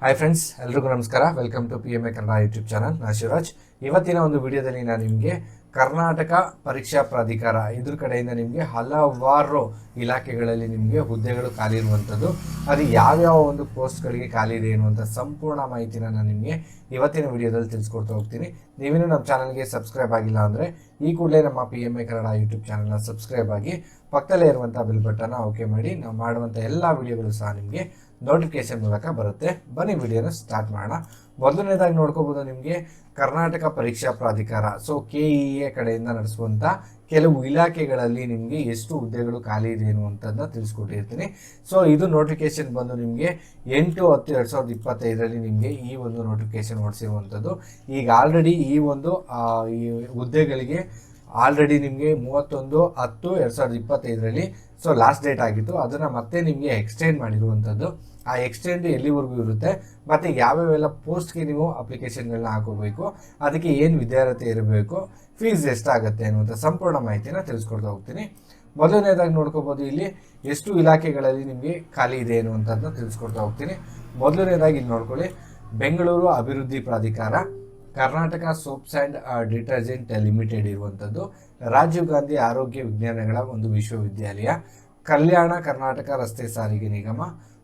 Hi friends ಎಲ್ರಿಗೂ ನಮಸ್ಕಾರ. Welcome to P M A Kannada YouTube channel ನಾ ಶಿವರಾಜ್. ಇವತ್ತಿನ ಒಂದು ವಿಡಿಯೋದಲ್ಲಿ ನಾನು ನಿಮಗೆ ಕರ್ನಾಟಕ ಪರೀಕ್ಷಾ ಪ್ರಾಧಿಕಾರ ಇದ್ರ ಕಡೆಯಿಂದ ನಿಮಗೆ ಹಲವಾರು ಇಲಾಖೆಗಳಲ್ಲಿ ನಿಮಗೆ ಹುದ್ದೆಗಳು ಖಾಲಿ ಇರುವಂಥದ್ದು ಅದು ಯಾವ್ಯಾವ ಒಂದು ಪೋಸ್ಟ್ಗಳಿಗೆ ಖಾಲಿ ಇದೆ ಅನ್ನುವಂಥ ಸಂಪೂರ್ಣ ಮಾಹಿತಿನ ನಾನು ನಿಮಗೆ ಇವತ್ತಿನ ವಿಡಿಯೋದಲ್ಲಿ ತಿಳಿಸ್ಕೊಡ್ತಾ ಹೋಗ್ತೀನಿ. ನೀವೇನು ನಮ್ಮ ಚಾನಲ್ಗೆ ಸಬ್ಸ್ಕ್ರೈಬ್ ಆಗಿಲ್ಲ ಅಂದರೆ ಈ ಕೂಡಲೇ ನಮ್ಮ P M A Kannada YouTube ಚಾನಲ್ನ ಸಬ್ಸ್ಕ್ರೈಬ್ ಆಗಿ ಪಕ್ಕದಲ್ಲೇ ಇರುವಂಥ ಬಿಲ್ ಬಟನ್ನ ಓಕೆ ಮಾಡಿ. ನಾವು ಮಾಡುವಂಥ ಎಲ್ಲ ವಿಡಿಯೋಗಳು ಸಹ ನಿಮಗೆ ನೋಟಿಫಿಕೇಶನ್ ಮೂಲಕ ಬರುತ್ತೆ. ಬನ್ನಿ ವಿಡಿಯೋನ ಸ್ಟಾರ್ಟ್ ಮಾಡೋಣ. ಮೊದಲನೇದಾಗಿ ನೋಡ್ಕೋಬೋದು ನಿಮಗೆ ಕರ್ನಾಟಕ ಪರೀಕ್ಷಾ ಪ್ರಾಧಿಕಾರ ಸೊ ಕೆ ಇ ಎ ಕಡೆಯಿಂದ ನಡೆಸುವಂಥ ಕೆಲವು ಇಲಾಖೆಗಳಲ್ಲಿ ನಿಮಗೆ ಎಷ್ಟು ಹುದ್ದೆಗಳು ಖಾಲಿ ಇದೆ ಅನ್ನುವಂಥದ್ದನ್ನ ತಿಳಿಸ್ಕೊಟ್ಟಿರ್ತೀನಿ. ಸೊ ಇದು ನೋಟಿಫಿಕೇಶನ್ ಬಂದು ನಿಮಗೆ ಎಂಟು, ಹತ್ತು, ಎರಡು ಸಾವಿರದ ಇಪ್ಪತ್ತೈದರಲ್ಲಿ ನಿಮಗೆ ಈ ಒಂದು ನೋಟಿಫಿಕೇಶನ್ ಹೊಡಿಸಿರುವಂಥದ್ದು. ಈಗ ಆಲ್ರೆಡಿ ಈ ಒಂದು ಈ ಹುದ್ದೆಗಳಿಗೆ ಆಲ್ರೆಡಿ ನಿಮಗೆ ಮೂವತ್ತೊಂದು, ಹತ್ತು, ಎರಡು ಸಾವಿರದ ಇಪ್ಪತ್ತೈದರಲ್ಲಿ. ಸೊ ಲಾಸ್ಟ್ ಡೇಟ್ ಆಗಿತ್ತು. ಅದನ್ನು ಮತ್ತೆ ನಿಮಗೆ ಎಕ್ಸ್ಟೆಂಡ್ ಮಾಡಿರುವಂಥದ್ದು. ಆ ಎಕ್ಸ್ಟೆಂಡ್ ಎಲ್ಲಿವರೆಗೂ ಇರುತ್ತೆ? ಮತ್ತು ಯಾವ್ಯಾವೆಲ್ಲ ಪೋಸ್ಟ್ಗೆ ನೀವು ಅಪ್ಲಿಕೇಶನ್ಗಳನ್ನ ಹಾಕೋಬೇಕು? ಅದಕ್ಕೆ ಏನು ವಿದ್ಯಾರ್ಹತೆ ಇರಬೇಕು? ಫೀಸ್ ಎಷ್ಟಾಗುತ್ತೆ ಅನ್ನುವಂಥ ಸಂಪೂರ್ಣ ಮಾಹಿತಿನ ತಿಳಿಸ್ಕೊಡ್ತಾ ಹೋಗ್ತೀನಿ. ಮೊದಲನೇದಾಗಿ ನೋಡ್ಕೋಬೋದು ಇಲ್ಲಿ ಎಷ್ಟು ಇಲಾಖೆಗಳಲ್ಲಿ ನಿಮಗೆ ಖಾಲಿ ಇದೆ ಅನ್ನುವಂಥದ್ದನ್ನ ತಿಳಿಸ್ಕೊಡ್ತಾ ಹೋಗ್ತೀನಿ. ಮೊದಲನೇದಾಗಿ ಇಲ್ಲಿ ನೋಡ್ಕೊಳ್ಳಿ. ಬೆಂಗಳೂರು ಅಭಿವೃದ್ಧಿ ಪ್ರಾಧಿಕಾರ. Karnataka soaps and detergent limited ಇರುವಂಥದ್ದು ರಾಜೀವ್ ಗಾಂಧಿ ಆರೋಗ್ಯ ವಿಜ್ಞಾನಗಳ ಒಂದು ವಿಶ್ವವಿದ್ಯಾಲಯ, ಕಲ್ಯಾಣ ಕರ್ನಾಟಕ ರಸ್ತೆ ಸಾರಿಗೆ ನಿಗಮ,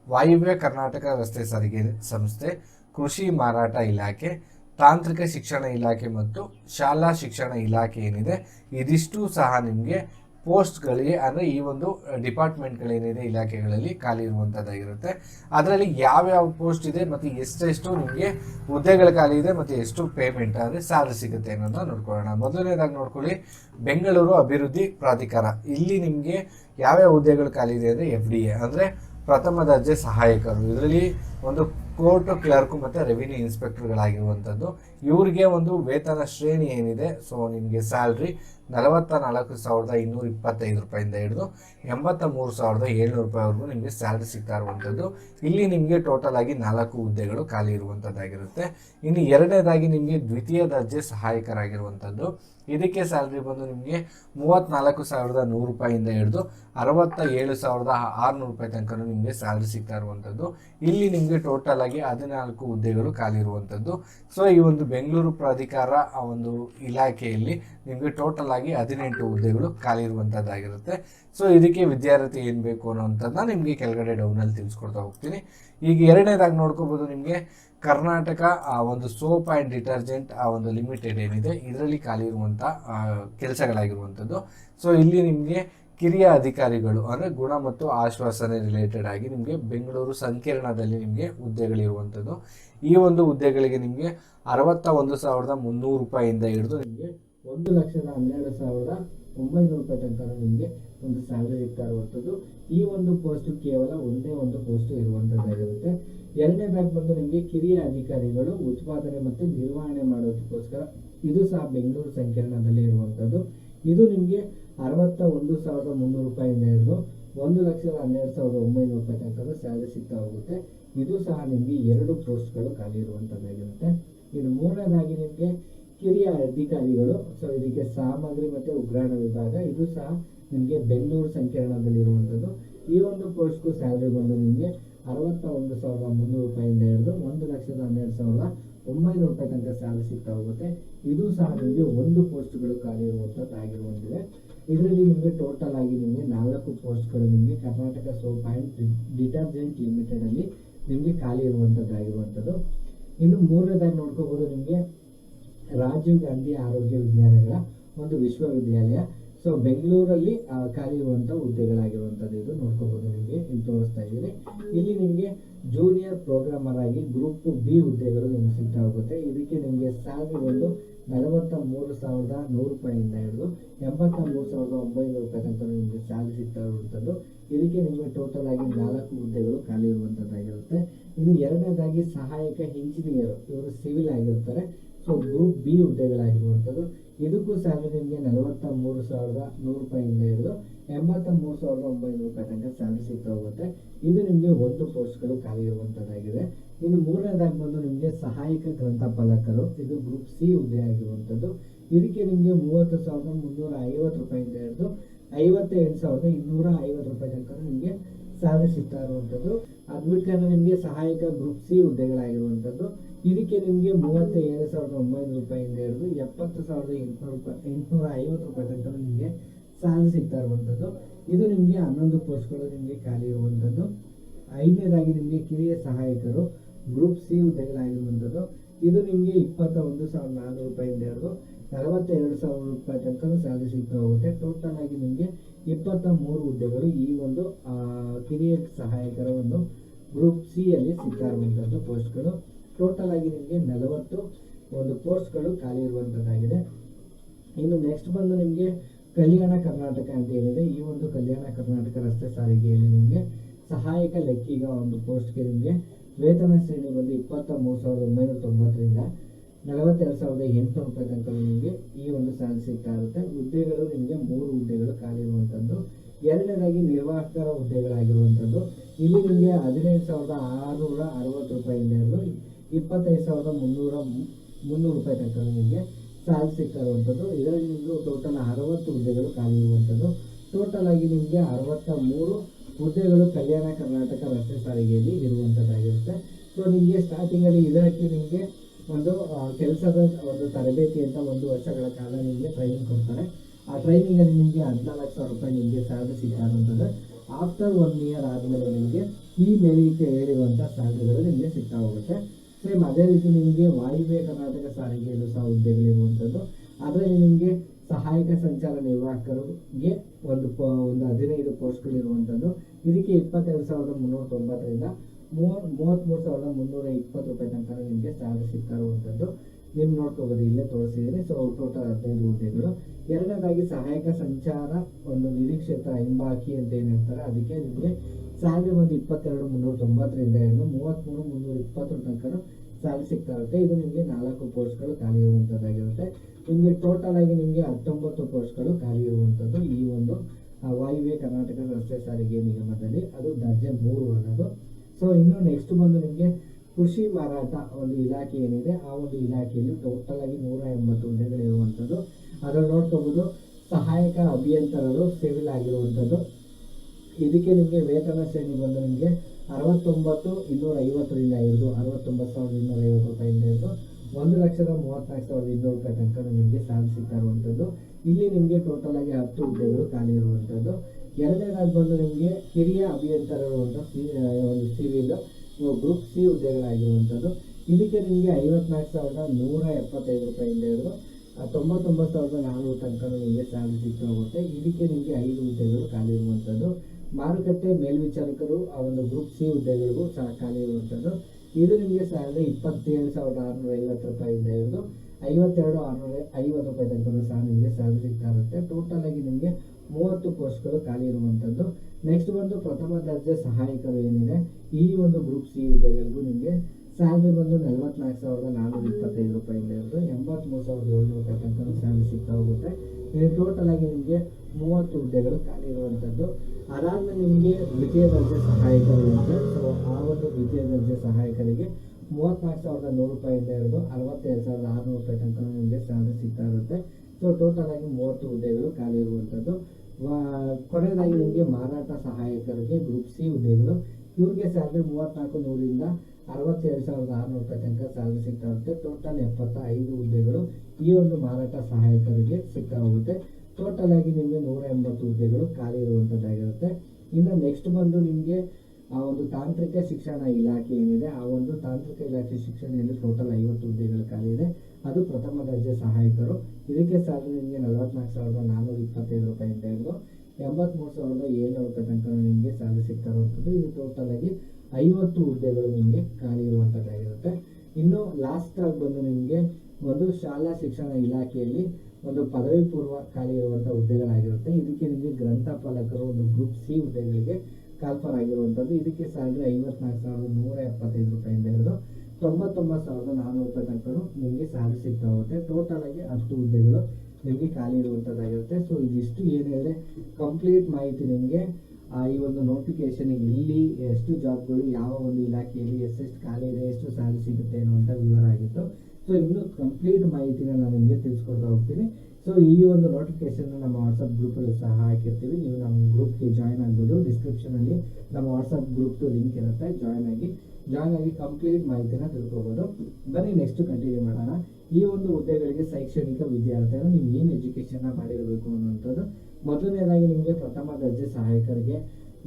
ವಾಯುವ್ಯ ಕರ್ನಾಟಕ ರಸ್ತೆ ಸಾರಿಗೆ ಸಂಸ್ಥೆ, ಕೃಷಿ ಮಾರಾಟ ಇಲಾಖೆ, ತಾಂತ್ರಿಕ ಶಿಕ್ಷಣ ಇಲಾಖೆ ಮತ್ತು ಶಾಲಾ ಶಿಕ್ಷಣ ಇಲಾಖೆ ಏನಿದೆ, ಇದಿಷ್ಟು ಸಹ ನಿಮಗೆ ಪೋಸ್ಟ್ಗಳಿಗೆ, ಅಂದರೆ ಈ ಒಂದು ಡಿಪಾರ್ಟ್ಮೆಂಟ್ಗಳೇನಿದೆ ಇಲಾಖೆಗಳಲ್ಲಿ ಖಾಲಿ ಇರುವಂಥದ್ದಾಗಿರುತ್ತೆ ಅದರಲ್ಲಿ ಯಾವ್ಯಾವ ಪೋಸ್ಟ್ ಇದೆ ಮತ್ತು ಎಷ್ಟೆಷ್ಟು ನಿಮಗೆ ಹುದ್ದೆಗಳ ಖಾಲಿ ಇದೆ ಮತ್ತು ಎಷ್ಟು ಪೇಮೆಂಟ್, ಅಂದರೆ ಸಾಲ ಸಿಗುತ್ತೆ ಅನ್ನೋದನ್ನ ನೋಡ್ಕೊಳ್ಳೋಣ. ಮೊದಲನೇದಾಗಿ ನೋಡ್ಕೊಳ್ಳಿ, ಬೆಂಗಳೂರು ಅಭಿವೃದ್ಧಿ ಪ್ರಾಧಿಕಾರ. ಇಲ್ಲಿ ನಿಮಗೆ ಯಾವ್ಯಾವ ಹುದ್ದೆಗಳು ಖಾಲಿ ಇದೆ ಅಂದರೆ ಎಫ್ ಡಿ ಎ ಅಂದರೆ ಪ್ರಥಮ ದರ್ಜೆ ಸಹಾಯಕರು. ಇದರಲ್ಲಿ ಒಂದು ಕೋರ್ಟ್ ಕ್ಲರ್ಕ್ ಮತ್ತು ರೆವಿನ್ಯೂ ಇನ್ಸ್ಪೆಕ್ಟರ್ಗಳಾಗಿರುವಂಥದ್ದು. ಇವರಿಗೆ ಒಂದು ವೇತನ ಶ್ರೇಣಿ ಏನಿದೆ, ಸೊ ನಿಮಗೆ ಸ್ಯಾಲ್ರಿ ನಲವತ್ತ ನಾಲ್ಕು ಸಾವಿರದ ಇನ್ನೂರ ಇಪ್ಪತ್ತೈದು ರೂಪಾಯಿಂದ ಹಿಡಿದು ಎಂಬತ್ತ ಮೂರು ಸಾವಿರದ ಏಳ್ನೂರು ರೂಪಾಯಿವರೆಗೂ ನಿಮಗೆ ಸ್ಯಾಲ್ರಿ ಸಿಗ್ತಾ ಇರುವಂಥದ್ದು. ಇಲ್ಲಿ ನಿಮಗೆ ಟೋಟಲ್ ಆಗಿ ನಾಲ್ಕು ಹುದ್ದೆಗಳು ಖಾಲಿ ಇರುವಂಥದ್ದಾಗಿರುತ್ತೆ. ಇನ್ನು ಎರಡನೇದಾಗಿ ನಿಮಗೆ ದ್ವಿತೀಯ ದರ್ಜೆ ಸಹಾಯಕರಾಗಿರುವಂಥದ್ದು. ಇದಕ್ಕೆ ಸ್ಯಾಲ್ರಿ ಬಂದು ನಿಮಗೆ ಮೂವತ್ತ್ನಾಲ್ಕು ಸಾವಿರದ ನೂರು ರೂಪಾಯಿಂದ ಹಿಡಿದು ಅರವತ್ತ ಏಳು ಸಾವಿರದ ಆರುನೂರು ರೂಪಾಯಿ ತನಕ ನಿಮಗೆ ಸ್ಯಾಲ್ರಿ ಸಿಗ್ತಾ ಇರುವಂಥದ್ದು. ಇಲ್ಲಿ ನಿಮಗೆ ಟೋಟಲ್ ಹದಿನಾಲ್ಕು ಹುದ್ದೆಗಳು ಖಾಲಿ ಇರುವಂಥದ್ದು ಸೊ ಈ ಒಂದು ಬೆಂಗಳೂರು ಪ್ರಾಧಿಕಾರ ಆ ಒಂದು ಇಲಾಖೆಯಲ್ಲಿ ನಿಮಗೆ ಟೋಟಲ್ ಆಗಿ ಹದಿನೆಂಟು ಹುದ್ದೆಗಳು ಖಾಲಿ ಇರುವಂಥದ್ದಾಗಿರುತ್ತೆ ಸೊ ಇದಕ್ಕೆ ವಿದ್ಯಾರ್ಥಿ ಏನು ಬೇಕು ಅನ್ನೋಂಥದ್ದನ್ನ ನಿಮಗೆ ಕೆಳಗಡೆ ಡೌನಲ್ಲಿ ತಿಳಿಸ್ಕೊಡ್ತಾ ಹೋಗ್ತೀನಿ. ಈಗ ಎರಡನೇದಾಗಿ ನೋಡ್ಕೋಬೋದು ನಿಮಗೆ ಕರ್ನಾಟಕ ಆ ಒಂದು ಸೋಪ್ ಆ್ಯಂಡ್ ಡಿಟರ್ಜೆಂಟ್ ಆ ಒಂದು ಲಿಮಿಟೆಡ್ ಏನಿದೆ, ಇದರಲ್ಲಿ ಖಾಲಿ ಇರುವಂಥ ಕೆಲಸಗಳಾಗಿರುವಂಥದ್ದು. ಸೊ ಇಲ್ಲಿ ನಿಮಗೆ ಕಿರಿಯ ಅಧಿಕಾರಿಗಳು, ಅಂದರೆ ಗುಣ ಮತ್ತು ಆಶ್ವಾಸನೆ ರಿಲೇಟೆಡ್ ಆಗಿ ನಿಮಗೆ ಬೆಂಗಳೂರು ಸಂಕೀರ್ಣದಲ್ಲಿ ನಿಮಗೆ ಹುದ್ದೆಗಳಿರುವಂಥದ್ದು ಈ ಒಂದು ಹುದ್ದೆಗಳಿಗೆ ನಿಮಗೆ ಅರವತ್ತ ಒಂದು ಸಾವಿರದ ಮುನ್ನೂರು ರೂಪಾಯಿಯಿಂದ ಹಿಡಿದು ನಿಮಗೆ ಒಂದು ಲಕ್ಷದ ಹನ್ನೆರಡು ಸಾವಿರದ ಒಂಬೈನೂರು ರೂಪಾಯಿ ತನಕ ನಿಮಗೆ ಒಂದು ಸ್ಯಾಲರಿ ಇರ್ತಾ ಈ ಒಂದು ಪೋಸ್ಟ್ ಕೇವಲ ಒಂದೇ ಒಂದು ಪೋಸ್ಟ್ ಇರುವಂಥದ್ದಾಗಿರುತ್ತೆ ಎರಡನೇದಾಗಿ ಬಂದು ನಿಮಗೆ ಕಿರಿಯ ಅಧಿಕಾರಿಗಳು, ಉತ್ಪಾದನೆ ಮತ್ತು ನಿರ್ವಹಣೆ ಮಾಡೋದಕ್ಕೋಸ್ಕರ ಇದು ಸಹ ಬೆಂಗಳೂರು ಸಂಕೀರ್ಣದಲ್ಲಿ ಇರುವಂಥದ್ದು ಇದು ನಿಮಗೆ ಅರವತ್ತ ಒಂದು ಸಾವಿರದ ಮುನ್ನೂರು ರೂಪಾಯಿಂದ ಹಿಡಿದು ಒಂದು ಲಕ್ಷದ ಹನ್ನೆರಡು ಸಾವಿರದ ಒಂಬೈನೂರು ರೂಪಾಯಿ ತನಕ ಸ್ಯಾಲರಿ ಸಿಗ್ತಾ ಹೋಗುತ್ತೆ ಇದು ಸಹ ನಿಮಗೆ ಎರಡು ಪೋಸ್ಟ್ಗಳು ಖಾಲಿ ಇರುವಂಥದ್ದಾಗಿರುತ್ತೆ ಇನ್ನು ಮೂರನೇದಾಗಿ ನಿಮಗೆ ಕಿರಿಯ ಅಧಿಕಾರಿಗಳು ಸೊ ಇದಕ್ಕೆ ಸಾಮಗ್ರಿ ಮತ್ತು ಉಗ್ರಾಣ ವಿಭಾಗ, ಇದು ಸಹ ನಿಮಗೆ ಬೆಂಗಳೂರು ಸಂಕೀರ್ಣದಲ್ಲಿರುವಂಥದ್ದು ಈ ಒಂದು ಪೋಸ್ಟ್ಗೂ ಸ್ಯಾಲ್ರಿ ಬಂದು ನಿಮಗೆ ಅರವತ್ತ ಒಂದು ಸಾವಿರದ ಮುನ್ನೂರು ರೂಪಾಯಿಂದ ಹಿಡಿದು ಒಂದು ಲಕ್ಷದ ಹನ್ನೆರಡು ಸಾವಿರದ ಒಂಬೈನೂರು ರೂಪಾಯಿ ತನಕ ಸ್ಯಾಲರಿ ಸಿಗ್ತಾ ಹೋಗುತ್ತೆ. ಇದು ಸಹ ನಿಮಗೆ ಒಂದು ಪೋಸ್ಟ್ಗಳು ಖಾಲಿ ಆಗಿರುವಂತಿದೆ ಇದರಲ್ಲಿ ನಿಮಗೆ ಟೋಟಲ್ ಆಗಿ ನಿಮಗೆ ನಾಲ್ಕು ಪೋಸ್ಟ್ಗಳು ನಿಮಗೆ ಕರ್ನಾಟಕ ಸೋಪ್ ಆ್ಯಂಡ್ ಡಿಟರ್ಜೆಂಟ್ ಲಿಮಿಟೆಡಲ್ಲಿ ನಿಮಗೆ ಖಾಲಿ ಇರುವಂಥದ್ದಾಗಿರುವಂಥದ್ದು ಇನ್ನು ಮೂರನೇದಾಗಿ ನೋಡ್ಕೋಬೋದು ನಿಮಗೆ ರಾಜೀವ್ ಗಾಂಧಿ ಆರೋಗ್ಯ ವಿಜ್ಞಾನಗಳ ಒಂದು ವಿಶ್ವವಿದ್ಯಾಲಯ. ಸೊ ಬೆಂಗಳೂರಲ್ಲಿ ಖಾಲಿ ಇರುವಂಥ ಹುದ್ದೆಗಳಾಗಿರುವಂಥದ್ದು ಇದು ನೋಡ್ಕೋಬೋದು ನಿಮಗೆ, ಇಲ್ಲಿ ತೋರಿಸ್ತಾ ಇದ್ದೀನಿ. ಇಲ್ಲಿ ನಿಮಗೆ ಜೂನಿಯರ್ ಪ್ರೋಗ್ರಾಮರ್ ಆಗಿ ಗ್ರೂಪ್ ಬಿ ಹುದ್ದೆಗಳು ನಿಮ್ಗೆ ಸಿಗ್ತಾ ಹೋಗುತ್ತೆ. ಇದಕ್ಕೆ ನಿಮಗೆ ಸ್ಯಾಲ್ರಿ ಒಂದು ನಲವತ್ತ ಮೂರು ಸಾವಿರದ ನೂರು ರೂಪಾಯಿಯಿಂದ ಹಿಡಿದು ಎಂಬತ್ತ ಮೂರು ಸಾವಿರದ ಒಂಬೈನೂರು ರೂಪಾಯಿ ತನಕ ನಿಮಗೆ ಸ್ಯಾಲ್ರಿ ಸಿಗ್ತಾ ಇರುವಂಥದ್ದು. ಇದಕ್ಕೆ ನಿಮಗೆ ಟೋಟಲ್ ಆಗಿ ನಾಲ್ಕು ಹುದ್ದೆಗಳು ಖಾಲಿ ಇರುವಂಥದ್ದಾಗಿರುತ್ತೆ ಇನ್ನು ಎರಡನೇದಾಗಿ ಸಹಾಯಕ ಇಂಜಿನಿಯರ್ ಇವರು ಸಿವಿಲ್ ಆಗಿರ್ತಾರೆ. ಸೊ ಗ್ರೂಪ್ ಬಿ ಹುದ್ದೆಗಳಾಗಿರುವಂಥದ್ದು. ಇದಕ್ಕೂ ಸ್ಯಾಲರಿ ನಿಮಗೆ ನಲವತ್ತ ಮೂರು ಸಾವಿರದ ನೂರು ರೂಪಾಯಿಂದ ಹಿಡಿದು ಎಂಬತ್ತ ಮೂರು ಸಾವಿರದ ಒಂಬೈನೂರು ರೂಪಾಯಿ ತನಕ ಸ್ಯಾಲರಿ ಸಿಗ್ತಾ ಹೋಗುತ್ತೆ ಇದು ನಿಮಗೆ ಒಂದು ಪೋಸ್ಟ್ಗಳು ಖಾಲಿ ಇರುವಂಥದ್ದಾಗಿದೆ ಇನ್ನು ಮೂರನೇದಾಗಿ ಬಂದು ನಿಮಗೆ ಸಹಾಯಕ ಗ್ರಂಥಪಾಲಕರು ಇದು ಗ್ರೂಪ್ ಸಿ ಹುದ್ದೆ ಆಗಿರುವಂಥದ್ದು. ಇದಕ್ಕೆ ನಿಮಗೆ ಮೂವತ್ತು ಸಾವಿರದ ಮುನ್ನೂರ ಐವತ್ತು ರೂಪಾಯಿಂದ ಹಿಡಿದು ಐವತ್ತೆಂಟು ಸಾವಿರದ ಇನ್ನೂರ ಐವತ್ತು ರೂಪಾಯಿ ತನಕ ನಿಮಗೆ ಸ್ಯಾಲರಿ ಸಿಗ್ತಾ ಇರುವಂಥದ್ದು. ಅದು ನಿಮಗೆ ಸಹಾಯಕ ಗ್ರೂಪ್ ಸಿ ಹುದ್ದೆಗಳಾಗಿರುವಂಥದ್ದು. ಇದಕ್ಕೆ ನಿಮಗೆ ಮೂವತ್ತೇಳು ಸಾವಿರದ ಒಂಬೈನೂರು ರೂಪಾಯಿಂದ ಹಿಡಿದು ಎಪ್ಪತ್ತು ಸಾವಿರದ ಎಂಟುನೂರು ರೂಪಾಯಿ, ಎಂಟುನೂರ ಐವತ್ತು ರೂಪಾಯಿ ತನಕ ನಿಮಗೆ ಸಾಲ ಸಿಗ್ತಾ ಇರುವಂಥದ್ದು. ಇದು ನಿಮಗೆ ಹನ್ನೊಂದು ಪೋಸ್ಟ್ಗಳು ನಿಮಗೆ ಖಾಲಿ ಇರುವಂಥದ್ದು. ಐದನೇದಾಗಿ ನಿಮಗೆ ಕಿರಿಯ ಸಹಾಯಕರು, ಗ್ರೂಪ್ ಸಿ ಹುದ್ದೆಗಳಾಗಿರುವಂಥದ್ದು ಇದು ನಿಮಗೆ ಇಪ್ಪತ್ತ ಒಂದು ಸಾವಿರದ ನಾನ್ನೂರು ರೂಪಾಯಿಂದ ಹಿಡಿದು ನಲವತ್ತೆರಡು ಸಾವಿರ ರೂಪಾಯಿ ತನಕ ಸಾಲ ಸಿಗ್ತಾ ಹೋಗುತ್ತೆ. ಟೋಟಲ್ ಆಗಿ ನಿಮಗೆ ಇಪ್ಪತ್ತ ಮೂರು ಹುದ್ದೆಗಳು ಈ ಒಂದು ಕಿರಿಯ ಸಹಾಯಕರ ಒಂದು ಗ್ರೂಪ್ ಸಿ ಅಲ್ಲಿ ಸಿಗ್ತಾ ಇರುವಂಥದ್ದು ಪೋಸ್ಟ್ಗಳು. ಟೋಟಲ್ ಆಗಿ ನಿಮಗೆ ನಲವತ್ತು ಒಂದು ಪೋಸ್ಟ್ಗಳು ಖಾಲಿ ಇರುವಂಥದ್ದಾಗಿದೆ ಇನ್ನು ನೆಕ್ಸ್ಟ್ ಬಂದು ನಿಮಗೆ ಕಲ್ಯಾಣ ಕರ್ನಾಟಕ ಅಂತ ಏನಿದೆ, ಈ ಒಂದು ಕಲ್ಯಾಣ ಕರ್ನಾಟಕ ರಸ್ತೆ ಸಾರಿಗೆಯಲ್ಲಿ ನಿಮಗೆ ಸಹಾಯಕ ಲೆಕ್ಕಿಗ ಒಂದು ಪೋಸ್ಟ್ಗೆ ನಿಮಗೆ ವೇತನ ಶ್ರೇಣಿ ಬಂದು ಇಪ್ಪತ್ತ ಮೂರು ಸಾವಿರದ ಒಂಬೈನೂರ ತೊಂಬತ್ತರಿಂದ ನಲವತ್ತೆರಡು ಸಾವಿರದ ಎಂಟುನೂರು ರೂಪಾಯಿ ತನಕ ನಿಮಗೆ ಈ ಒಂದು ಸ್ಥಾನ ಸಿಗ್ತಾ ಇರುತ್ತೆ. ಹುದ್ದೆಗಳು ನಿಮಗೆ ಮೂರು ಹುದ್ದೆಗಳು ಖಾಲಿ ಇರುವಂಥದ್ದು ಎರಡನೇದಾಗಿ ನಿರ್ವಾಹಕರ ಹುದ್ದೆಗಳಾಗಿರುವಂಥದ್ದು ಇಲ್ಲಿ ನಿಮಗೆ ಹದಿನೈದು ಸಾವಿರದ ಆರುನೂರ ಅರವತ್ತು ರೂಪಾಯಿಂದ ಹಿಡಿದು ಇಪ್ಪತ್ತೈದು ಸಾವಿರದ ಮುನ್ನೂರ ಮುನ್ನೂರು ರೂಪಾಯಿ ತನಕ ನಿಮಗೆ. ಸಾಲ ಸಿಗ್ತಾ ಇರುವಂಥದ್ದು ಇದರಲ್ಲಿ ನಿಮಗೆ ಟೋಟಲ್ ಅರವತ್ತು ಹುದ್ದೆಗಳು ಖಾಲಿ ಇರುವಂಥದ್ದು. ಟೋಟಲ್ ಆಗಿ ನಿಮಗೆ ಅರವತ್ತ ಮೂರು ಹುದ್ದೆಗಳು ಕಲ್ಯಾಣ ಕರ್ನಾಟಕ ರಸ್ತೆ ಸಾರಿಗೆಯಲ್ಲಿ ಇರುವಂಥದ್ದಾಗಿರುತ್ತೆ. ಸೊ ನಿಮಗೆ ಸ್ಟಾರ್ಟಿಂಗಲ್ಲಿ ಇದಕ್ಕೆ ನಿಮಗೆ ಒಂದು ಕೆಲಸದ ಒಂದು ತರಬೇತಿ ಅಂತ ಒಂದು ವರ್ಷಗಳ ಕಾಲ ನಿಮಗೆ ಟ್ರೈನಿಂಗ್ ಕೊಡ್ತಾರೆ. ಆ ಟ್ರೈನಿಂಗಲ್ಲಿ ನಿಮಗೆ ಹದಿನಾಲ್ಕು ಸಾವಿರ ರೂಪಾಯಿ ನಿಮಗೆ ಸಾಲ ಸಿಗ್ತಾ ಇರುವಂಥದ್ದು ಆಫ್ಟರ್ ಒನ್ ಇಯರ್ ಆದಮೇಲೆ ನಿಮಗೆ ಈ ಮೇಲಿಗೆ ಹೇಳಿರುವಂಥ ಸ್ಯಾಲರಿಗಳು ನಿಮಗೆ ಸಿಗ್ತಾ ಹೋಗುತ್ತೆ. ಸೇಮ್ ಅದೇ ರೀತಿ ನಿಮಗೆ ವಾಯುವ್ಯ ಕರ್ನಾಟಕ ಸಾರಿಗೆಯಲ್ಲೂ ಸಹ ಹುದ್ದೆಗಳಿರುವಂಥದ್ದು. ಅದರಲ್ಲಿ ನಿಮಗೆ ಸಹಾಯಕ ಸಂಚಾರ ನಿರ್ವಾಹಕರಿಗೆ ಒಂದು ಒಂದು ಹದಿನೈದು ಪೋಸ್ಟ್ಗಳಿರುವಂಥದ್ದು. ಇದಕ್ಕೆ ಇಪ್ಪತ್ತೆರಡು ಸಾವಿರದ ಮುನ್ನೂರ ತೊಂಬತ್ತರಿಂದ ಮೂವತ್ ಮೂವತ್ತ್ಮೂರು ಸಾವಿರದ ಮುನ್ನೂರ ಇಪ್ಪತ್ತು ರೂಪಾಯಿ ತನಕ ನಿಮಗೆ ಸ್ಯಾಲರಿ ಸಿಗ್ತಾ ಇರುವಂಥದ್ದು ನೀವು ನೋಡ್ಕೋಬೋದು, ಇಲ್ಲೇ ತೋರಿಸಿದ್ದೀನಿ. ಸೊ, ಟೋಟಲ್ ಹದಿನೈದು ಹುದ್ದೆಗಳು. ಎರಡನೇದಾಗಿ ಸಹಾಯಕ ಸಂಚಾರ ಒಂದು ನಿರೀಕ್ಷಿತ ಹಿಂಬಾಕಿ ಅಂತ ಏನು ಹೇಳ್ತಾರೆ, ಅದಕ್ಕೆ ನಿಮಗೆ ಸ್ಯಾಲ್ರಿ ಒಂದು ಇಪ್ಪತ್ತೆರಡು ಮುನ್ನೂರ ತೊಂಬತ್ತರಿಂದ ಹಿಡಿದು ಮೂವತ್ತ್ಮೂರು ಮುನ್ನೂರ ಇಪ್ಪತ್ತರ ತನಕ ಸ್ಯಾಲರಿ ಸಿಗ್ತಾ ಇರುತ್ತೆ ಇದು ನಿಮಗೆ ನಾಲ್ಕು ಪೋಸ್ಟ್ಗಳು ಖಾಲಿ ಇರುವಂಥದ್ದಾಗಿರುತ್ತೆ ನಿಮಗೆ ಟೋಟಲ್ ಆಗಿ ನಿಮಗೆ ಹತ್ತೊಂಬತ್ತು ಪೋಸ್ಟ್ಗಳು ಖಾಲಿ ಇರುವಂಥದ್ದು ಈ ಒಂದು ವಾಯುವ್ಯ ಕರ್ನಾಟಕ ರಸ್ತೆ ಸಾರಿಗೆ ನಿಗಮದಲ್ಲಿ. ಅದು ದರ್ಜೆ ಮೂರು ಅನ್ನೋದು. ಸೊ ಇನ್ನು ನೆಕ್ಸ್ಟ್ ಬಂದು ನಿಮಗೆ ಕೃಷಿ ಮಾರಾಟ ಒಂದು ಇಲಾಖೆ ಏನಿದೆ, ಆ ಒಂದು ಇಲಾಖೆಯಲ್ಲಿ ಟೋಟಲ್ ಆಗಿ ನೂರ ಎಂಬತ್ತು ಹುದ್ದೆಗಳಿರುವಂಥದ್ದು ಅದನ್ನು ನೋಡ್ಕೋಬೋದು. ಸಹಾಯಕ ಅಭಿಯಂತರರು ಸಿವಿಲ್ ಆಗಿರುವಂಥದ್ದು ಇದಕ್ಕೆ ನಿಮಗೆ ವೇತನ ಶ್ರೇಣಿ ಬಂದು ನಿಮಗೆ ಅರವತ್ತೊಂಬತ್ತು ಇನ್ನೂರ ಐವತ್ತರಿಂದ ಹಿಡಿದು ಅರವತ್ತೊಂಬತ್ತು ಸಾವಿರದ ಇನ್ನೂರ ಐವತ್ತು ರೂಪಾಯಿಂದ ಹಿಡಿದು ಒಂದು ಲಕ್ಷದ ಮೂವತ್ತ್ನಾಲ್ಕು ಸಾವಿರದ ಇನ್ನೂರು ರೂಪಾಯಿ ತನಕ ನಿಮಗೆ ಸಾಲ ಸಿಗ್ತಾ ಇರುವಂಥದ್ದು. ಇಲ್ಲಿ ನಿಮಗೆ ಟೋಟಲ್ ಆಗಿ ಹತ್ತು ಹುದ್ದೆಗಳು ಖಾಲಿ ಇರುವಂಥದ್ದು. ಎರಡನೇದಾಗಿ ಬಂದು ನಿಮಗೆ ಹಿರಿಯ ಅಭಿಯಂತರರು ಅಂತ ಒಂದು ಸಿವಿಲ್ ಗ್ರೂಪ್ ಸಿ ಹುದ್ದೆಗಳಾಗಿರುವಂಥದ್ದು. ಇದಕ್ಕೆ ನಿಮಗೆ ಐವತ್ನಾಲ್ಕು ಸಾವಿರದ ನೂರ ಎಪ್ಪತ್ತೈದು ರೂಪಾಯಿಂದ ಹಿಡಿದು ತೊಂಬತ್ತೊಂಬತ್ತು ಸಾವಿರದ ನಾನ್ನೂರು ತನಕ ನಿಮಗೆ ಸಾಲ ಸಿಗ್ತಾ ಹೋಗುತ್ತೆ. ಇದಕ್ಕೆ ನಿಮಗೆ ಐದು ಹುದ್ದೆಗಳು ಖಾಲಿ ಇರುವಂಥದ್ದು. ಮಾರುಕಟ್ಟೆ ಮೇಲ್ವಿಚಾರಕರು ಆ ಒಂದು ಗ್ರೂಪ್ ಸಿ ಹುದ್ದೆಗಳಿಗೂ ಸಹ ಖಾಲಿ ಇರುವಂಥದ್ದು ಇದು ನಿಮಗೆ ಸ್ಯಾಲರಿ ಇಪ್ಪತ್ತೇಳು ಸಾವಿರದ ಆರುನೂರ ಐವತ್ತು ರೂಪಾಯಿಂದ ಹಿಡಿದು ಐವತ್ತೆರಡು ಆರುನೂರ ಐವತ್ತು ರೂಪಾಯಿ ತನಕ ಸಹ ನಿಮಗೆ ಸ್ಯಾಲರಿ ಸಿಗ್ತಾ ಇರುತ್ತೆ. ಟೋಟಲ್ ಆಗಿ ನಿಮಗೆ ಮೂವತ್ತು ಪೋಸ್ಟ್ಗಳು ಖಾಲಿ ಇರುವಂಥದ್ದು. ನೆಕ್ಸ್ಟ್ ಬಂದು ಪ್ರಥಮ ದರ್ಜೆ ಸಹಾಯಕರು ಏನಿದೆ? ಈ ಒಂದು ಗ್ರೂಪ್ ಸಿ ಹುದ್ದೆಗಳಿಗೂ ನಿಮಗೆ ಸ್ಯಾಲ್ರಿ ಬಂದು ನಲ್ವತ್ನಾಲ್ಕು ಸಾವಿರದ ನಾನ್ನೂರ ಇಪ್ಪತ್ತೈದು ರೂಪಾಯಿಂದ ಹಿಡಿದು ಎಂಬತ್ಮೂರು ಸಾವಿರದ ಏಳ್ನೂರ ತಕ್ಕಂಥ ಸ್ಯಾಲ್ರಿ ಸಿಗ್ತಾ ಹೋಗುತ್ತೆ. ಇಲ್ಲಿ ಟೋಟಲ್ ಆಗಿ ನಿಮಗೆ ಮೂವತ್ತು ಹುದ್ದೆಗಳು ಖಾಲಿ ಇರುವಂಥದ್ದು. ಅದಾದಮೇಲೆ ನಿಮಗೆ ದ್ವಿತೀಯ ದರ್ಜೆ ಸಹಾಯಕರು ಇರುತ್ತೆ ಸೊ ಆ ಒಂದು ದ್ವಿತೀಯ ದರ್ಜೆ ಸಹಾಯಕರಿಗೆ ಮೂವತ್ತ್ನಾಲ್ಕು ಸಾವಿರದ ನೂರು ರೂಪಾಯಿಂದ ಹಿಡಿದು ಅರವತ್ತೆರಡು ಸಾವಿರದ ಆರುನೂರು ರೂಪಾಯಿ ತನಕ ನಿಮಗೆ ಸ್ಯಾಲ್ರಿ ಸಿಗ್ತಾ ಇರುತ್ತೆ. ಸೊ ಟೋಟಲ್ ಆಗಿ ಮೂವತ್ತು ಹುದ್ದೆಗಳು ಖಾಲಿ ಇರುವಂಥದ್ದು. ಕೊನೆಯದಾಗಿ ನಿಮಗೆ ಮಾರಾಟ ಸಹಾಯಕರಿಗೆ ಗ್ರೂಪ್ ಸಿ ಹುದ್ದೆಗಳು ಇವ್ರಿಗೆ ಸ್ಯಾಲ್ರಿ ಮೂವತ್ನಾಲ್ಕು ನೂರಿಂದ ಅರವತ್ತೇಳು ಸಾವಿರದ ಆರುನೂರು ರೂಪಾಯಿ ತನಕ ಸ್ಯಾಲ್ರಿ ಸಿಗ್ತಾ ಇರುತ್ತೆ ಟೋಟಲ್ ಎಪ್ಪತ್ತ ಐದು ಹುದ್ದೆಗಳು ಈ ಒಂದು ಮಾರಾಟ ಸಹಾಯಕರಿಗೆ ಸಿಗ್ತಾ ಹೋಗುತ್ತೆ ಟೋಟಲ್ ಆಗಿ ನಿಮಗೆ ನೂರ ಎಂಬತ್ತು ಹುದ್ದೆಗಳು ಖಾಲಿ ಇರುವಂಥದ್ದಾಗಿರುತ್ತೆ ಇನ್ನು ನೆಕ್ಸ್ಟ್ ಬಂದು ನಿಮಗೆ ಆ ಒಂದು ತಾಂತ್ರಿಕ ಶಿಕ್ಷಣ ಇಲಾಖೆ ಏನಿದೆ, ಆ ಒಂದು ತಾಂತ್ರಿಕ ಇಲಾಖೆ ಶಿಕ್ಷಣದಲ್ಲಿ ಟೋಟಲ್ ಐವತ್ತು ಹುದ್ದೆಗಳು ಖಾಲಿ ಇದೆ. ಅದು ಪ್ರಥಮ ದರ್ಜೆ ಸಹಾಯಕರು. ಇದಕ್ಕೆ ಸ್ಯಾಲ್ರಿ ನಿಮಗೆ ನಲವತ್ನಾಲ್ಕು ಸಾವಿರದ ನಾನ್ನೂರ ಇಪ್ಪತ್ತೈದು ರೂಪಾಯಿ ಅಂತ ಹಿಡಿದು ಎಂಬತ್ಮೂರು ಸಾವಿರದ ಏಳ್ನೂರ ತನಕ ನಿಮಗೆ ಸ್ಯಾಲರಿ ಸಿಗ್ತಾ ಇರುವಂಥದ್ದು ಇದು ಟೋಟಲ್ ಆಗಿ ಐವತ್ತು ಹುದ್ದೆಗಳು ನಿಮಗೆ ಖಾಲಿ ಇರುವಂಥದ್ದಾಗಿರುತ್ತೆ ಇನ್ನು ಲಾಸ್ಟ್ ಆಗಿ ಬಂದು ನಿಮಗೆ ಒಂದು ಶಾಲಾ ಶಿಕ್ಷಣ ಇಲಾಖೆಯಲ್ಲಿ ಒಂದು ಪದವಿ ಪೂರ್ವ ಖಾಲಿ ಇರುವಂಥ ಹುದ್ದೆಗಳಾಗಿರುತ್ತೆ. ಇದಕ್ಕೆ ನಿಮಗೆ ಗ್ರಂಥಪಾಲಕರು ಒಂದು ಗ್ರೂಪ್ ಸಿ ಹುದ್ದೆಗಳಿಗೆ ಕಾಲ್ಫರ್ ಆಗಿರುವಂಥದ್ದು ಇದಕ್ಕೆ ಸ್ಯಾಲ್ರಿ ಐವತ್ನಾಲ್ಕು ಸಾವಿರದ ನೂರ ಎಪ್ಪತ್ತೈದು ರೂಪಾಯಿಂದ ಹಿಡಿದು ತೊಂಬತ್ತೊಂಬತ್ತು ಸಾವಿರದ ನಾನ್ನೂರು ರೂಪಾಯಿ ತನಕ ನಿಮಗೆ ಸ್ಯಾಲ್ರಿ ಸಿಗ್ತಾ ಹೋಗುತ್ತೆ. ಟೋಟಲ್ ಆಗಿ ಹತ್ತು ಹುದ್ದೆಗಳು ನಿಮಗೆ ಖಾಲಿ ಇರುವಂಥದ್ದಾಗಿರುತ್ತೆ ಸೊ ಇದಿಷ್ಟು ಏನು ಹೇಳಿದ್ರೆ ಕಂಪ್ಲೀಟ್ ಮಾಹಿತಿ ನಿಮಗೆ. ಆ, ಈ ಒಂದು ನೋಟಿಫಿಕೇಶನ್ ಎಲ್ಲಿ ಎಷ್ಟು ಜಾಬ್ಗಳು ಯಾವ ಒಂದು ಇಲಾಖೆಯಲ್ಲಿ ಎಷ್ಟೆಷ್ಟು ಖಾಲಿ ಇದೆ ಎಷ್ಟು ಸ್ಯಾಲರಿ ಸಿಗುತ್ತೆ ಅನ್ನುವಂಥ ವಿವರ ಆಗಿತ್ತು. ಸೊ ಇನ್ನು ಕಂಪ್ಲೀಟ್ ಮಾಹಿತಿನ ನಾನು ನಿಮಗೆ ತಿಳಿಸ್ಕೊಡ್ತಾ ಹೋಗ್ತೀನಿ. ಸೊ ಈ ಒಂದು ನೋಟಿಫಿಕೇಶನ್ ನಮ್ಮ ವಾಟ್ಸಪ್ ಗ್ರೂಪಲ್ಲೂ ಸಹ ಹಾಕಿರ್ತೀವಿ. ನೀವು ನಮ್ಮ ಗ್ರೂಪ್ಗೆ ಜಾಯ್ನ್ ಆಗ್ಬೋದು. ಡಿಸ್ಕ್ರಿಪ್ಷನಲ್ಲಿ ನಮ್ಮ ವಾಟ್ಸಪ್ ಗ್ರೂಪ್ದು ಲಿಂಕ್ ಇರುತ್ತೆ. ಜಾಯ್ನ್ ಆಗಿ ಜಾಯ್ನ್ ಆಗಿ ಕಂಪ್ಲೀಟ್ ಮಾಹಿತಿನ ತಿಳ್ಕೊಬೋದು. ಬನ್ನಿ ನೆಕ್ಸ್ಟ್ ಕಂಟಿನ್ಯೂ ಮಾಡೋಣ. ಈ ಒಂದು ಹುದ್ದೆಗಳಿಗೆ ಶೈಕ್ಷಣಿಕ ವಿದ್ಯಾರ್ಥಿಗಳು ನೀವು ಏನು ಎಜುಕೇಷನ್ನ ಮಾಡಿರಬೇಕು ಅನ್ನುವಂಥದ್ದು. ಮೊದಲನೇದಾಗಿ ನಿಮಗೆ ಪ್ರಥಮ ದರ್ಜೆ ಸಹಾಯಕರಿಗೆ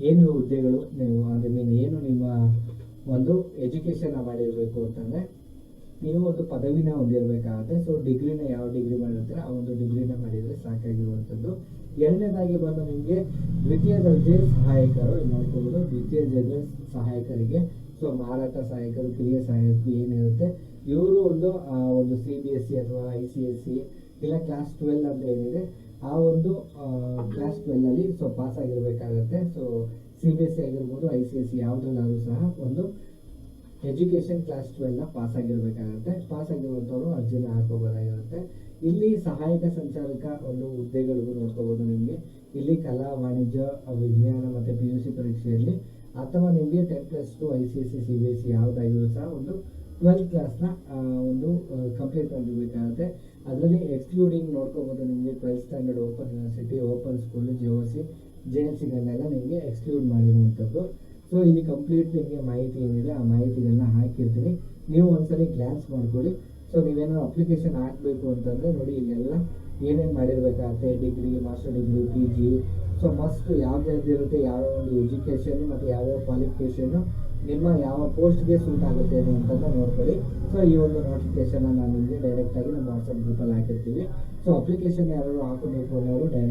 ಏನು ಹುದ್ದೆಗಳು ನೀವು, ಅಂದರೆ ಮೀನ್ ಏನು ನಿಮ್ಮ ಒಂದು ಎಜುಕೇಷನ್ನ ಮಾಡಿರಬೇಕು ಅಂತಂದರೆ, ನೀವು ಒಂದು ಪದವಿನ ಹೊಂದಿರಬೇಕಾಗುತ್ತೆ. ಸೊ ಡಿಗ್ರಿನ ಯಾವ ಡಿಗ್ರಿ ಮಾಡಿರ್ತೀರ ಆ ಒಂದು ಡಿಗ್ರಿನ ಮಾಡಿದರೆ ಸಾಕಾಗಿರುವಂಥದ್ದು ಎರಡನೇದಾಗಿ ಬಂದು ನಿಮಗೆ ದ್ವಿತೀಯ ದರ್ಜೆ ಸಹಾಯಕರು ನೋಡ್ಕೋಬೋದು. ದ್ವಿತೀಯ ದರ್ಜೆ ಸಹಾಯಕರಿಗೆ ಸೊ ಮಾರಾಟ ಸಹಾಯಕರು ಕಿರಿಯ ಸಹಾಯಕರು ಏನಿರುತ್ತೆ ಇವರು ಒಂದು ಆ, ಒಂದು ಸಿ ಬಿ ಎಸ್ ಸಿ ಅಥವಾ ಐ ಸಿ ಎಸ್ ಸಿ ಇಲ್ಲ ಕ್ಲಾಸ್ ಟ್ವೆಲ್ ಅಂತ ಏನಿದೆ ಆ ಒಂದು ಕ್ಲಾಸ್ ಟ್ವೆಲ್ಲಲ್ಲಿ so pass ಆಗಿರಬೇಕಾಗತ್ತೆ. So C B S C ಆಗಿರ್ಬೋದು ಐ ಸಿ ಎಸ್ ಸಿ ಯಾವುದ್ರಲ್ಲಾದ್ರೂ ಸಹ ಒಂದು ಎಜುಕೇಷನ್ ಕ್ಲಾಸ್ ಟ್ವೆಲ್ನ ಪಾಸ್ ಆಗಿರಬೇಕಾಗುತ್ತೆ ಪಾಸ್ ಆಗಿರುವಂಥವ್ರು ಅರ್ಜಿನ ಹಾಕೋಬೋದಾಗಿರುತ್ತೆ ಇಲ್ಲಿ ಸಹಾಯಕ ಸಂಚಾಲಕ ಒಂದು ಹುದ್ದೆಗಳಿಗೂ ನೋಡ್ಕೋಬೋದು ನಿಮಗೆ. ಇಲ್ಲಿ ಕಲಾ, ವಾಣಿಜ್ಯ, ವಿಜ್ಞಾನ ಮತ್ತು ಪಿ ಯು ಸಿ ಪರೀಕ್ಷೆಯಲ್ಲಿ ಅಥವಾ ನಿಮಗೆ ten plus two I C S C C B S C ಯಾವುದಾಗಿದ್ರು ಸಹ ಒಂದು ಟ್ವೆಲ್ತ್ ಕ್ಲಾಸ್ನ ಒಂದು ಕಂಪ್ಲೀಟ್ ಮಾಡಿರಬೇಕಾಗುತ್ತೆ ಅದರಲ್ಲಿ ಎಕ್ಸ್ಕ್ಲೂಡಿಂಗ್ ನೋಡ್ಕೋಬೋದು ನಿಮಗೆ twelfth standard open university open school G O C J L ಸಿಗಳನ್ನೆಲ್ಲ ನಿಮಗೆ ಎಕ್ಸ್ಕ್ಲೂಡ್ ಮಾಡಿರುವಂಥದ್ದು. ಸೊ ಇಲ್ಲಿ ಕಂಪ್ಲೀಟ್ ನಿಮಗೆ ಮಾಹಿತಿ ಏನಿದೆ, ಆ ಮಾಹಿತಿಗಳನ್ನ ಹಾಕಿರ್ತೀನಿ. ನೀವು ಒಂದ್ಸರಿ ಗ್ಲಾನ್ಸ್ ಮಾಡ್ಕೊಳ್ಳಿ. ಸೊ ನೀವೇನೋ ಅಪ್ಲಿಕೇಶನ್ ಹಾಕಬೇಕು ಅಂತಂದರೆ ನೋಡಿ, ಇಲ್ಲೆಲ್ಲ ಏನೇನು ಮಾಡಿರ್ಬೇಕಾಗತ್ತೆ degree master degree P G so must ಯಾವ್ದು ಇರುತ್ತೆ, ಯಾವ ಒಂದು ಎಜುಕೇಷನ್ ಮತ್ತು ಯಾವ್ಯಾವ ಕ್ವಾಲಿಫಿಕೇಷನ್ನು ನಿಮ್ಮ ಯಾವ ಪೋಸ್ಟ್ಗೆ ಸೂಟ್ ಆಗುತ್ತೆ ಅಂತ ನೋಡ್ಕೊಳ್ಳಿ. ಸೊ ಈ ಒಂದು ನೋಟಿಫಿಕೇಶನ್ ನಾನು ನಿಮಗೆ ಡೈರೆಕ್ಟಾಗಿ ನಮ್ಮ ವಾಟ್ಸಪ್ ಗ್ರೂಪಲ್ಲಿ ಹಾಕಿರ್ತೀವಿ. ಸೊ ಅಪ್ಲಿಕೇಶನ್ ಯಾರು ಹಾಕಬೇಕು ಅನ್ನೋರು ಡೈರೆಕ್ಟ್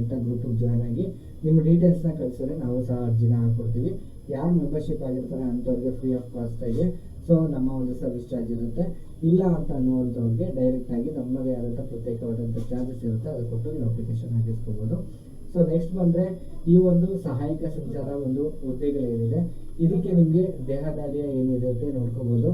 ನಿಮ್ಮ ಡೀಟೇಲ್ಸ್ನ ಕಳಿಸಿದ್ರೆ ನಾವು ಸಹ ಅರ್ಜಿನ ಹಾಕ್ಕೊಡ್ತೀವಿ ಯಾರು ಮೆಂಬರ್ಶಿಪ್ ಆಗಿರ್ತಾರೆ ಅಂಥವ್ರಿಗೆ ಫ್ರೀ ಆಫ್ ಕಾಸ್ಟಾಗಿ ಸೊ ನಮ್ಮ ಒಂದು ಸರ್ವಿಸ್ ಚಾರ್ಜ್ ಇರುತ್ತೆ. ಇಲ್ಲ ಅಂತ ಅನ್ನುವಂಥವ್ರಿಗೆ ಡೈರೆಕ್ಟಾಗಿ ನಮ್ಮದೇ ಆದಂಥ ಪ್ರತ್ಯೇಕವಾದಂಥ ಚಾರ್ಜಸ್ ಇರುತ್ತೆ. ಅದು ಕೊಟ್ಟು ನೀವು ಅಪ್ಲಿಕೇಶನ್ ಹಾಕಿಸ್ಕೋಬೋದು. ಸೊ ನೆಕ್ಸ್ಟ್ ಬಂದರೆ ಈ ಒಂದು ಸಹಾಯಕ ಸಂಚಾರ ಒಂದು ಹುದ್ದೆಗಳೇನಿದೆ. ಇದಕ್ಕೆ ನಿಮಗೆ ಏನಿದೆ ಏನಿರುತ್ತೆ ನೋಡ್ಕೋಬೋದು.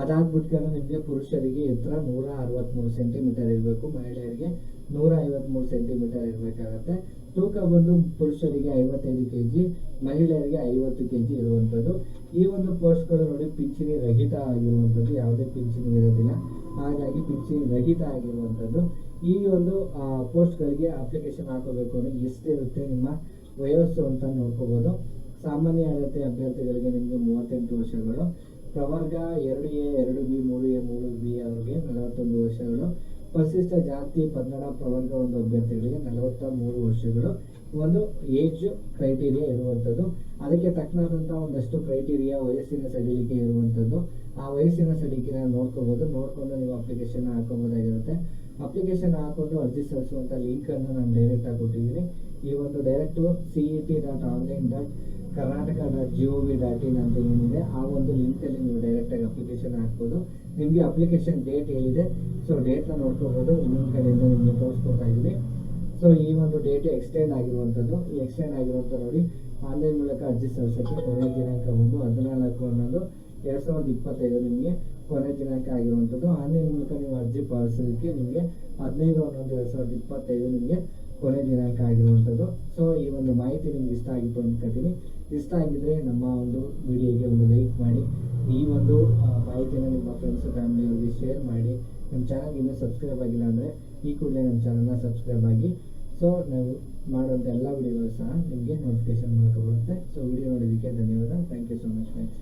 ಅದಾದ್ಬಿಟ್ಕೊಂಡು ನಿಮಗೆ ಪುರುಷರಿಗೆ ಎತ್ತರ ನೂರ ಅರವತ್ತ್ಮೂರು ಸೆಂಟಿಮೀಟರ್ ಇರಬೇಕು, ಮಹಿಳೆಯರಿಗೆ ನೂರ ಐವತ್ತ್ಮೂರು ಸೆಂಟಿಮೀಟರ್ ಇರಬೇಕಾಗತ್ತೆ. ತೂಕ ಬಂದು ಪುರುಷರಿಗೆ ಐವತ್ತೈದು ಕೆ ಜಿ ಮಹಿಳೆಯರಿಗೆ ಐವತ್ತು ಕೆ ಜಿ ಇರುವಂಥದ್ದು. ಈ ಒಂದು ಪೋಸ್ಟ್ಗಳು ನೋಡಿ, ಪಿಂಚಣಿ ರಹಿತ ಆಗಿರುವಂಥದ್ದು, ಯಾವುದೇ ಪಿಂಚಣಿ ಇರೋದಿಲ್ಲ. ಹಾಗಾಗಿ ಪಿಂಚಣಿ ರಹಿತ ಆಗಿರುವಂಥದ್ದು. ಈ ಒಂದು ಪೋಸ್ಟ್ಗಳಿಗೆ ಅಪ್ಲಿಕೇಶನ್ ಹಾಕೋಬೇಕು ಅಂದರೆ ಎಷ್ಟಿರುತ್ತೆ ನಿಮ್ಮ ವಯಸ್ಸು ಅಂತ ನೋಡ್ಕೋಬೋದು. ಸಾಮಾನ್ಯ ಅರ್ಹತೆ ಅಭ್ಯರ್ಥಿಗಳಿಗೆ ನಿಮಗೆ ಮೂವತ್ತೆಂಟು ವರ್ಷಗಳು. ಪ್ರವರ್ಗ ಎರಡು ಎ, ಎರಡು ಬಿ, ಮೂರು ಎ, ಮೂರು ಬಿ ಅವರಿಗೆ ನಲವತ್ತೊಂದು ವರ್ಷಗಳು. ಪರಿಶಿಷ್ಟ ಜಾತಿ, ಪಂಗಡ, ಪ್ರವರ್ಗ ಒಂದು ಅಭ್ಯರ್ಥಿಗಳಿಗೆ ನಲವತ್ತ ಮೂರು ವರ್ಷಗಳು. ಒಂದು ಏಜ್ ಕ್ರೈಟೀರಿಯಾ ಇರುವಂಥದ್ದು. ಅದಕ್ಕೆ ತಕ್ಕನಾದಂಥ ಒಂದಷ್ಟು ಕ್ರೈಟೀರಿಯಾ ವಯಸ್ಸಿನ ಸಡಿಲಿಕೆ ಇರುವಂಥದ್ದು. ಆ ವಯಸ್ಸಿನ ಸಡಿಲಿಕೆನ ನೋಡ್ಕೋಬೋದು. ನೋಡಿಕೊಂಡು ನೀವು ಅಪ್ಲಿಕೇಶನ್ ಹಾಕೋಬೋದಾಗಿರುತ್ತೆ. ಅಪ್ಲಿಕೇಶನ್ ಹಾಕೊಂಡು ಅರ್ಜಿ ಸಲ್ಲಿಸುವಂಥ ಲಿಂಕನ್ನು ನಾನು ಡೈರೆಕ್ಟಾಗಿ ಕೊಟ್ಟಿದ್ದೀನಿ. ಈ ಒಂದು direct C E T dot online dot Karnataka dot G O V dot in ಅಂತ ಏನಿದೆ, ಆ ಒಂದು ಲಿಂಕಲ್ಲಿ ನೀವು ಡೈರೆಕ್ಟಾಗಿ ಅಪ್ಲಿಕೇಶನ್ ಹಾಕ್ಬೋದು. ನಿಮಗೆ ಅಪ್ಲಿಕೇಶನ್ ಡೇಟ್ ಹೇಳಿದೆ. ಸೊ ಡೇಟ್ನ ನೋಡ್ಕೋಬೋದು. ಇನ್ನೊಂದು ಕಡೆಯಿಂದ ನಿಮಗೆ ತೋರಿಸ್ಕೊಡ್ತಾ ಇದ್ದೀವಿ ಸೊ ಈ ಒಂದು ಡೇಟ್ ಎಕ್ಸ್ಟೆಂಡ್ ಆಗಿರುವಂಥದ್ದು. ಈ ಎಕ್ಸ್ಟೆಂಡ್ ಆಗಿರುವಂಥ ನೋಡಿ ಆನ್ಲೈನ್ ಮೂಲಕ ಅರ್ಜಿ ಸಲ್ಲಿಸೋಕ್ಕೆ ಕೊನೆಯ ದಿನಾಂಕ ಒಂದು, ಹದಿನಾಲ್ಕು ಅನ್ನೋದು ಎರಡು ಸಾವಿರದ ಇಪ್ಪತ್ತೈದು ನಿಮಗೆ ಕೊನೆಯ ದಿನಾಂಕ ಆಗಿರುವಂಥದ್ದು. ಆನ್ಲೈನ್ ಮೂಲಕ ನೀವು ಅರ್ಜಿ ಪಾಲಿಸೋದಕ್ಕೆ ನಿಮಗೆ ಹದಿನೈದು ಹನ್ನೊಂದು, ಎರಡು ಸಾವಿರದ ಇಪ್ಪತ್ತೈದು ನಿಮಗೆ ಕೊನೆ ದಿನಾಂಕ ಆಗಿರುವಂಥದ್ದು. ಸೊ ಈ ಒಂದು ಮಾಹಿತಿ ನಿಮ್ಗೆ ಇಷ್ಟ ಆಗಿತ್ತು ಅಂದ್ಕೊತೀನಿ ಇಷ್ಟ ಆಗಿದ್ರೆ ನಮ್ಮ ಒಂದು ವಿಡಿಯೋಗೆ ಒಂದು ಲೈಕ್ ಮಾಡಿ. ಈ ಒಂದು ಮಾಹಿತಿಯನ್ನು ನಿಮ್ಮ ಫ್ರೆಂಡ್ಸ್ ಫ್ಯಾಮಿಲಿಯವರಿಗೆ ಶೇರ್ ಮಾಡಿ. ನಮ್ಮ ಚಾನಲ್ ಇನ್ನೂ ಸಬ್ಸ್ಕ್ರೈಬ್ ಆಗಿಲ್ಲ ಅಂದರೆ ಈ ಕೂಡಲೇ ನಮ್ಮ ಚಾನಲ್ನ ಸಬ್ಸ್ಕ್ರೈಬ್ ಆಗಿ. ಸೊ ನಾವು ಮಾಡುವಂಥ ಎಲ್ಲ ವಿಡಿಯೋಗಳು ಸಹ ನಿಮಗೆ ನೋಟಿಫಿಕೇಶನ್ ಮೂಲಕ ಬರುತ್ತೆ. ಸೊ ವಿಡಿಯೋ ನೋಡೋದಕ್ಕೆ ಧನ್ಯವಾದ. Thank you so much friends